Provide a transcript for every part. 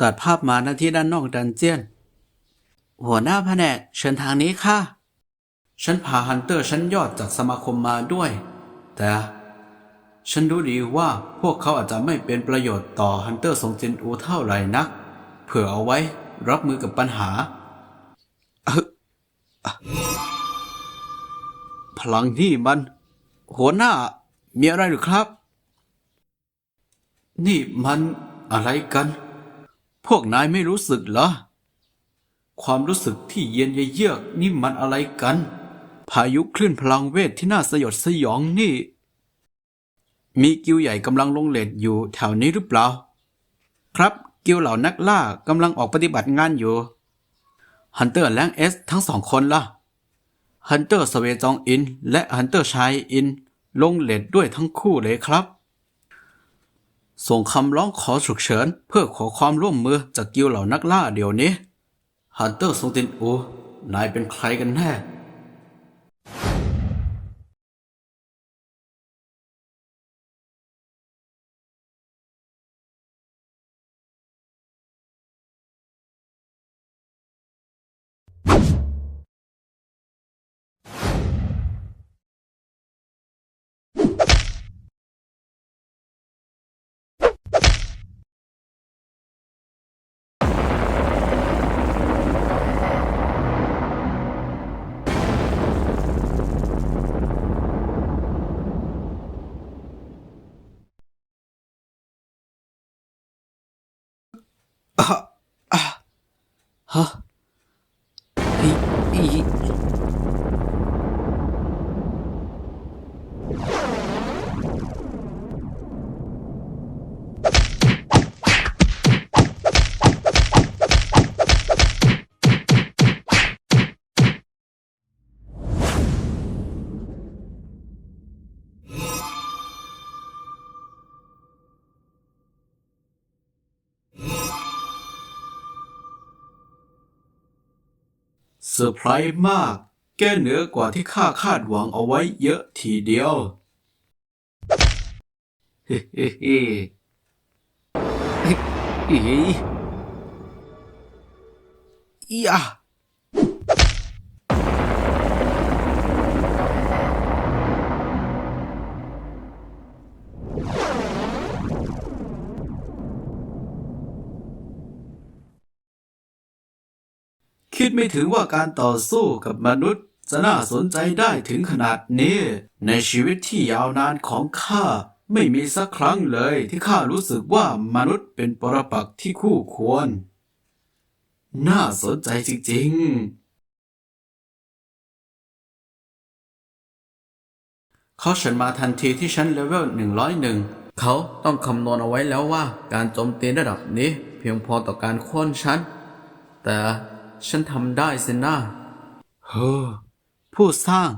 ตัดภาพมาหน้าที่ด้านนอกดันเจียน หัวหน้าแผนกเชิญทางนี้ค่ะ ฉันพาฮันเตอร์ชั้นยอดจากสมาคมมาด้วย แต่ฉันรู้ดีว่าพวกเขาอาจจะไม่เป็นประโยชน์ต่อฮันเตอร์ทรงจินอูเท่าไหร่นัก เผื่อเอาไว้รับมือกับปัญหา พลังนี่มัน หัวหน้ามีอะไรหรือครับ นี่มันอะไรกัน พวกนายไม่รู้สึกเหรอ ความรู้สึกที่เย็นเยือกนี่มันอะไรกัน พายุคลื่นพลังเวทที่น่าสยดสยองนี่ มีกิวใหญ่กำลังลงเลดอยู่แถวนี้หรือเปล่า ครับกิวเหล่านักล่ากำลังออกปฏิบัติงานอยู่ฮันเตอร์และเอสทั้งสองคนล่ะฮันเตอร์สเวจองอิน และฮันเตอร์ชายอิน ลงเลดด้วยทั้งคู่เลยครับ ส่งคำร้องขอฉุกเฉิน เพื่อขอความร่วมมือจากกิวเหล่านักล่าเดี๋ยวนี้ ฮันเตอร์ทรงตินอู นายเป็นใครกันแน่ ฮะอีอี เซอร์ไพรส์มาก แกเหนือกว่าที่ข้าคาดหวังเอาไว้เยอะทีเดียวเฮ้เฮ้เฮ้เฮ้อีอีอะ คิดไม่ถึงว่าการต่อสู้กับมนุษย์ จะน่าสนใจได้ถึงขนาดนี้ ในชีวิตที่ยาวนานของข้าไม่มีสักครั้งเลยที่ข้ารู้สึกว่ามนุษย์เป็นปรปักษ์ที่คู่ควร น่าสนใจจริงๆ เขาฉินมาทันทีที่ชั้นเลเวล 101 เขาต้องคำนวณเอาไว้แล้วว่า การโจมตีระดับนี้เพียงพอต่อการโค่นชั้นแต่ ฉันทำได้สินะเฮ้อผู้สร้าง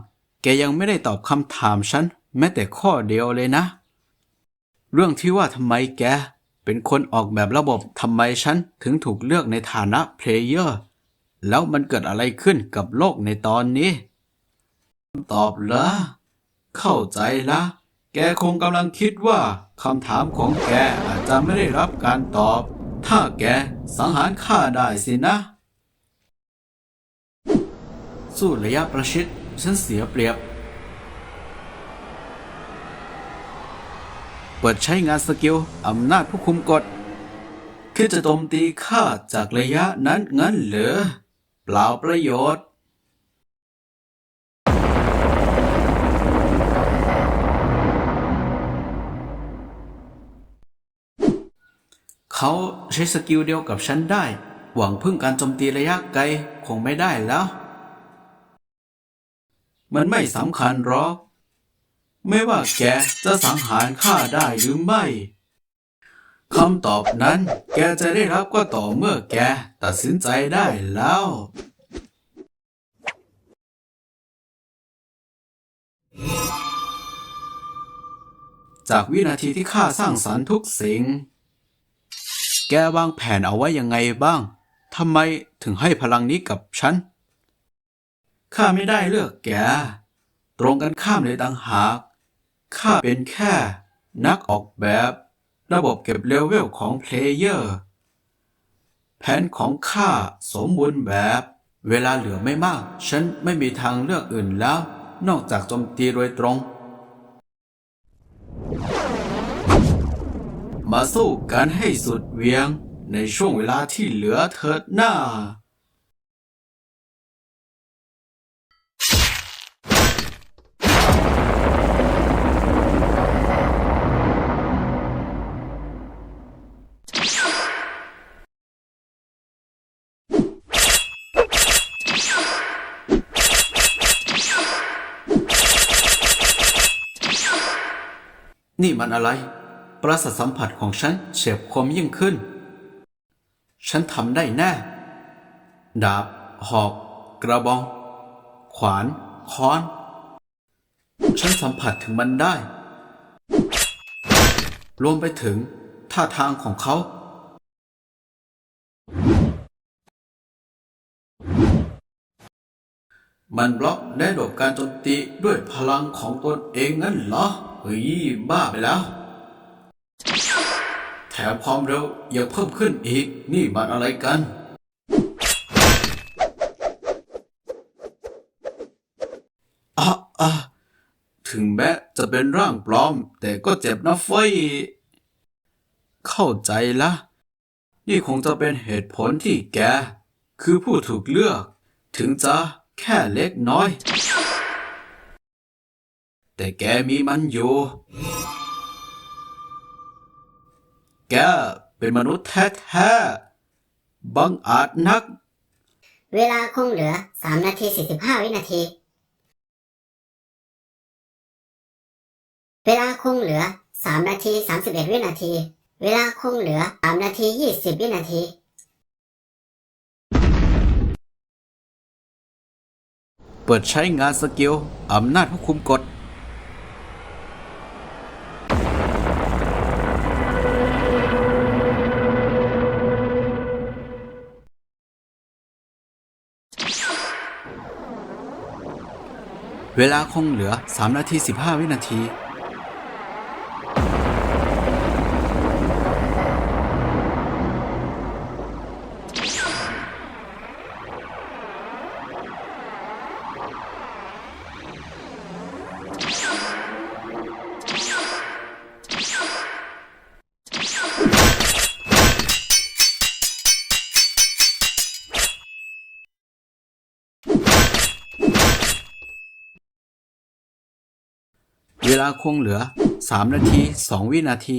แกยังไม่ได้ตอบคำถามฉัน แม้แต่ข้อเดียวเลยนะ เรื่องที่ว่าทำไมแก เป็นคนออกแบบระบบทำไมฉัน ถึงถูกเลือกในฐานะเพลเยอร์ แล้วมันเกิดอะไรขึ้นกับโลกในตอนนี้ ตอบละเข้าใจละแกคงกำลังคิดว่าคำถามของแกอาจจะไม่ได้รับการตอบ ถ้าแกสังหารข้าได้สินะ สู้ระยะประชิดฉันเสียเปรียบ เปิดใช้งานสกิล อำนาจผู้คุมกฎคิดจะโจมตีข้าจากระยะนั้นงั้นเหรอเปล่าประโยชน์เขาใช้สกิลเดียวกับฉันได้ หวังพึ่งการโจมตีระยะไกลคงไม่ได้แล้ว มันไม่สำคัญหรอก ไม่ว่าแกจะสังหารข้าได้หรือไม่คำตอบนั้นแกจะได้รับก็ต่อเมื่อแกตัดสินใจได้แล้ว จากวินาทีที่ข้าสร้างสรรค์ทุกสิ่ง แกวางแผนเอาไว้ยังไงบ้าง ทำไมถึงให้พลังนี้กับฉัน ข้าไม่ได้เลือกแก ตรงกันข้ามเลยต่างหาก ข้าเป็นแค่ นักออกแบบ ระบบเก็บเลเวลของเพลเยอร์ แผนของข้าสมบูรณ์แบบ เวลาเหลือไม่มาก ฉันไม่มีทางเลือกอื่นแล้ว นอกจากโจมตีโดยตรง มาสู้กันให้สุดเวียงในช่วงเวลาที่เหลือเถิดหน้า นี่มันอะไร ประสาทสัมผัสของฉันเฉียบคมยิ่งขึ้น ฉันทำได้แน่ ดาบ หอก กระบอง ขวาน ค้อน ฉันสัมผัสถึงมันได้ รวมไปถึงท่าทางของเขา มันบล็อกและหลบการโจมตีด้วยพลังของตนเองงั้นเหรอ เฮ้ยบ้าไปแล้ว แถมความเร็วยังเพิ่มขึ้นอีก นี่มันอะไรกันอะอะถึงแม้จะเป็นร่างปลอม แต่ก็เจ็บนะเฟยเข้าใจละ นี่คงจะเป็นเหตุผลที่แก คือผู้ถูกเลือก ถึงจะแค่เล็กน้อย แต่แกมีมันอยู่ แกเป็นมนุษย์แท้ๆบังอาจนัก เวลาคงเหลือ 3 นาที 45 วินาที เวลาคงเหลือ 3 นาที 31 วินาที เวลาคงเหลือ 3 นาที 20 วินาทีเปิดใช้งานสกิล อำนาจควบคุมกฎ เวลาคงเหลือ 3 นาที 15 วินาที วลาคงเหลือ 3 นาที 2 วินาที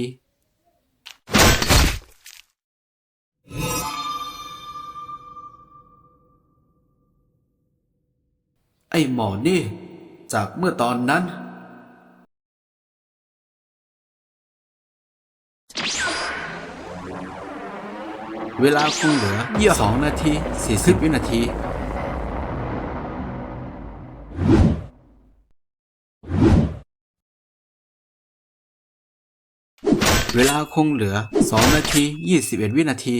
ไอ้หมอนี่ จากเมื่อตอนนั้น เวลาคงเหลือ 2 นาที 40 วินาที เวลาคงเหลือ 2 นาที 21 วินาที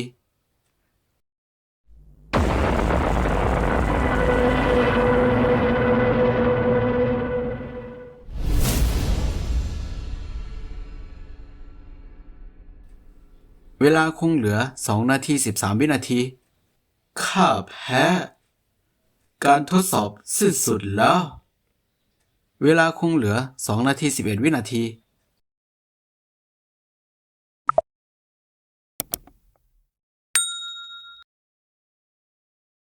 เวลาคงเหลือ 2 นาที 13 วินาที ข้าแพ้ การทดสอบสิ้นสุดแล้ว เวลาคงเหลือ 2 นาที 11 วินาที